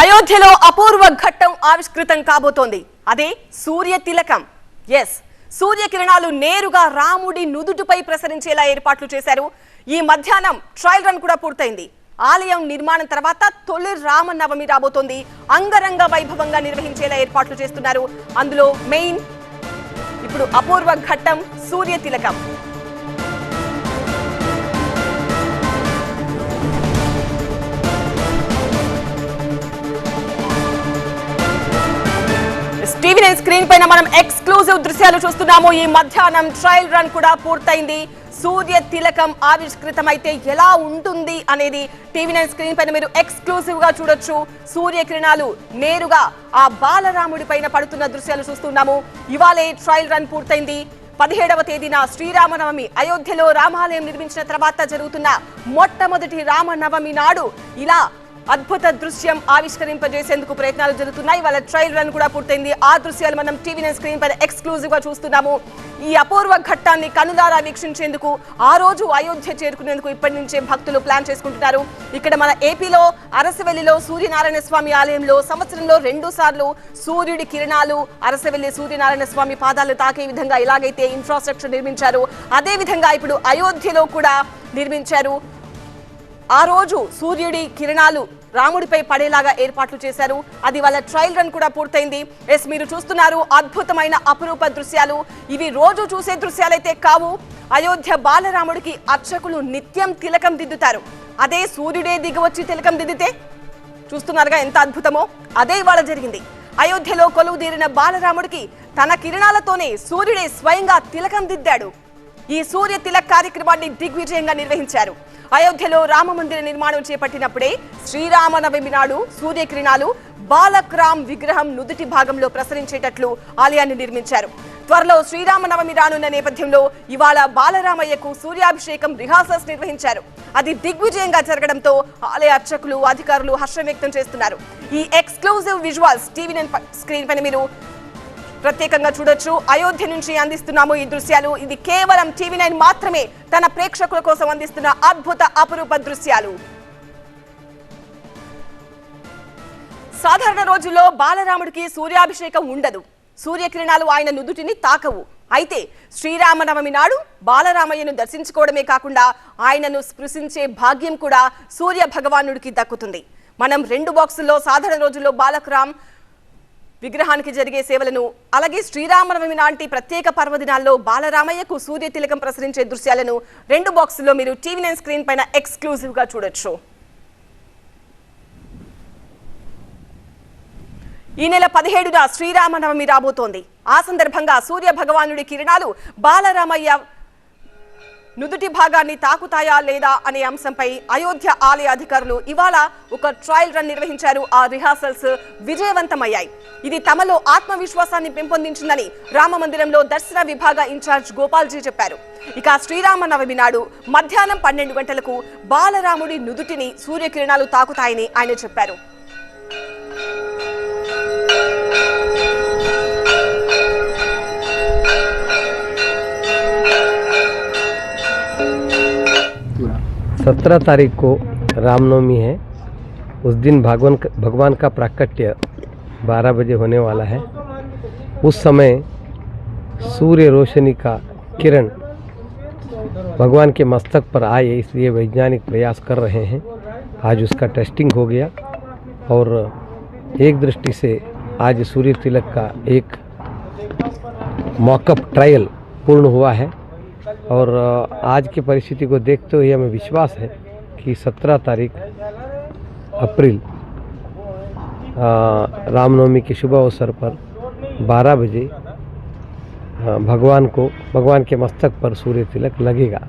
అయోధ్యలో అపూర్వ ఘట్టం ఆవిష్కృతం కాబోతోంది. అదే సూర్య తిలకం. ఎస్ సూర్యకిరణాలు నేరుగా రాముడి నుదుటిపై ప్రసరించేలా ఏర్పాట్లు చేశారు. ఈ మధ్యాహ్నం ట్రయల్ రన్ కూడా పూర్తయింది. ఆలయం నిర్మాణం తర్వాత తొలి రామనవమి రాబోతోంది. అంగరంగ వైభవంగా నిర్వహించేలా ఏర్పాట్లు చేస్తున్నారు. అందులో మెయిన్ ఇప్పుడు అపూర్వ ఘట్టం సూర్య తిలకం. స్క్రీన్ పైన మనం ఎక్స్క్లూజివ్ దృశ్యాలు చూస్తున్నాము. ఈ మధ్యాహ్నం ట్రయల్ రన్ కూడా పూర్తయింది. సూర్య తిలకం ఆవిష్కృతమైతే ఎలా ఉంటుంది అనేది టీవీ నైన్ స్క్రీన్ పైన మీరు ఎక్స్క్లూజివ్గా చూడొచ్చు. సూర్యకిరణాలు నేరుగా ఆ బాలరాముడి పైన పడుతున్న దృశ్యాలు చూస్తున్నాము. ఇవాళే ట్రయల్ రన్ పూర్తయింది. పదిహేడవ తేదీన శ్రీరామనవమి. అయోధ్యలో రామాలయం నిర్మించిన తర్వాత జరుగుతున్న మొట్టమొదటి రామనవమి నాడు ఇలా అద్భుత దృశ్యం ఆవిష్కరింపజేసేందుకు ప్రయత్నాలు జరుగుతున్నాయి. వాళ్ళ ట్రయల్ రన్ కూడా పూర్తయింది. ఆ దృశ్యాలు మనం టీవీ నైన్ స్క్రీన్ పైన ఎక్స్క్లూజివ్గా చూస్తున్నాము. ఈ అపూర్వ ఘట్టాన్ని కనులారా వీక్షించేందుకు ఆ రోజు అయోధ్య చేరుకునేందుకు ఇప్పటి నుంచే భక్తులు ప్లాన్ చేసుకుంటున్నారు. ఇక్కడ మన ఏపీలో అరసవెల్లిలో సూర్యనారాయణ స్వామి ఆలయంలో సంవత్సరంలో రెండు సార్లు సూర్యుడి కిరణాలు అరసవెల్లి సూర్యనారాయణ స్వామి పాదాలు తాకే విధంగా ఇలాగైతే ఇన్ఫ్రాస్ట్రక్చర్ నిర్మించారు. అదే విధంగా ఇప్పుడు అయోధ్యలో కూడా నిర్మించారు. ఆ రోజు సూర్యుడి కిరణాలు రాముడిపై పడేలాగా ఏర్పాట్లు చేశారు. అది వాళ్ళ ట్రయల్ రన్ కూడా పూర్తయింది. ఎస్ మీరు చూస్తున్నారు అద్భుతమైన అపురూప దృశ్యాలు. ఇవి రోజు చూసే దృశ్యాలైతే కావు. అయోధ్య బాలరాముడికి అర్చకులు నిత్యం తిలకం దిద్దుతారు. అదే సూర్యుడే దిగవచ్చి తిలకం దిద్దితే చూస్తున్నారుగా ఎంత అద్భుతమో. అదే ఇవాళ జరిగింది. అయోధ్యలో కొలువు తీరిన బాలరాముడికి తన కిరణాలతోనే సూర్యుడే స్వయంగా తిలకం దిద్దాడు. ఈ సూర్య తిలక్ కార్యక్రమాన్ని దిగ్విజయంగా నిర్వహించారు. అయోధ్యలో రామ మందిర నిర్మాణం చేపట్టినప్పుడే శ్రీరామనవమి నాడు సూర్యకిరణాలు బాలక్రామ్ విగ్రహం నుదుటి భాగంలో ప్రసరించేటట్లు ఆలయాన్ని నిర్మించారు. త్వరలో శ్రీరామనవమి రానున్న నేపథ్యంలో ఇవాళ బాలరామయ్యకు సూర్యాభిషేకం రిహార్సల్స్ నిర్వహించారు. అది దిగ్విజయంగా జరగడంతో ఆలయ అర్చకులు అధికారులు హర్షం వ్యక్తం చేస్తున్నారు. ఈ exclusive visuals TV nine screen పైన మీరు ప్రత్యేకంగా చూడొచ్చు. అయోధ్య నుంచి అందిస్తున్నాము ఈ దృశ్యాలు. ఇది కేవలం టీవీ నైన్ మాత్రమే. తన ప్రేక్షకుల కోసం అందిస్తున్న అద్భుత అపురూప దృశ్యాలు. సాధారణ రోజుల్లో బాలరాముడికి సూర్యాభిషేకం ఉండదు. సూర్యకిరణాలు ఆయన నుదుటిని తాకవు. అయితే శ్రీరామనవమి నాడు బాలరామయ్యను దర్శించుకోవడమే కాకుండా ఆయనను స్పృశించే భాగ్యం కూడా సూర్య భగవానుడికి దక్కుతుంది. మనం రెండు బాక్సుల్లో సాధారణ రోజుల్లో బాలకరామ్ విగ్రహానికి జరిగే సేవలను అలాగే శ్రీరామనవమి లాంటి ప్రత్యేక పర్వదినాల్లో బాలరామయ్యకు సూర్య తిలకం ప్రసరించే దృశ్యాలను రెండు బాక్సుల్లో మీరు టీవీ నైన్ స్క్రీన్ పైన ఎక్స్క్లూజివ్గా చూడొచ్చు. ఈ నెల పదిహేడున శ్రీరామనవమి రాబోతోంది. ఆ సందర్భంగా సూర్య భగవానుడి కిరణాలు బాలరామయ్య నుదుటి భాగాన్ని తాకుతాయా లేదా అనే అంశంపై అయోధ్య ఆలయ అధికారులు ఇవాళ ఒక ట్రయల్ రన్ నిర్వహించారు. ఆ రిహార్సల్స్ విజయవంతమయ్యాయి. ఇది తమలో ఆత్మవిశ్వాసాన్ని పెంపొందించిందని రామ మందిరంలో దర్శన విభాగ ఇన్ఛార్జ్ గోపాల్జీ చెప్పారు. ఇక శ్రీరామనవమి నాడు మధ్యాహ్నం పన్నెండు గంటలకు బాలరాముడి నుదుటిని సూర్యకిరణాలు తాకుతాయని ఆయన చెప్పారు. सत्रह तारीख को रामनवमी है। उस दिन भगवान भगवान का प्राकट्य 12 बजे होने वाला है। उस समय सूर्य रोशनी का किरण भगवान के मस्तक पर आए, इसलिए वैज्ञानिक प्रयास कर रहे हैं। आज उसका टेस्टिंग हो गया और एक दृष्टि से आज सूर्य तिलक का एक मॉकअप ट्रायल पूर्ण हुआ है। और आज की परिस्थिति को देखते हुए हमें विश्वास है कि 17 तारीख अप्रैल रामनवमी के शुभ अवसर पर 12 बजे भगवान को, भगवान के मस्तक पर सूर्य तिलक लगेगा।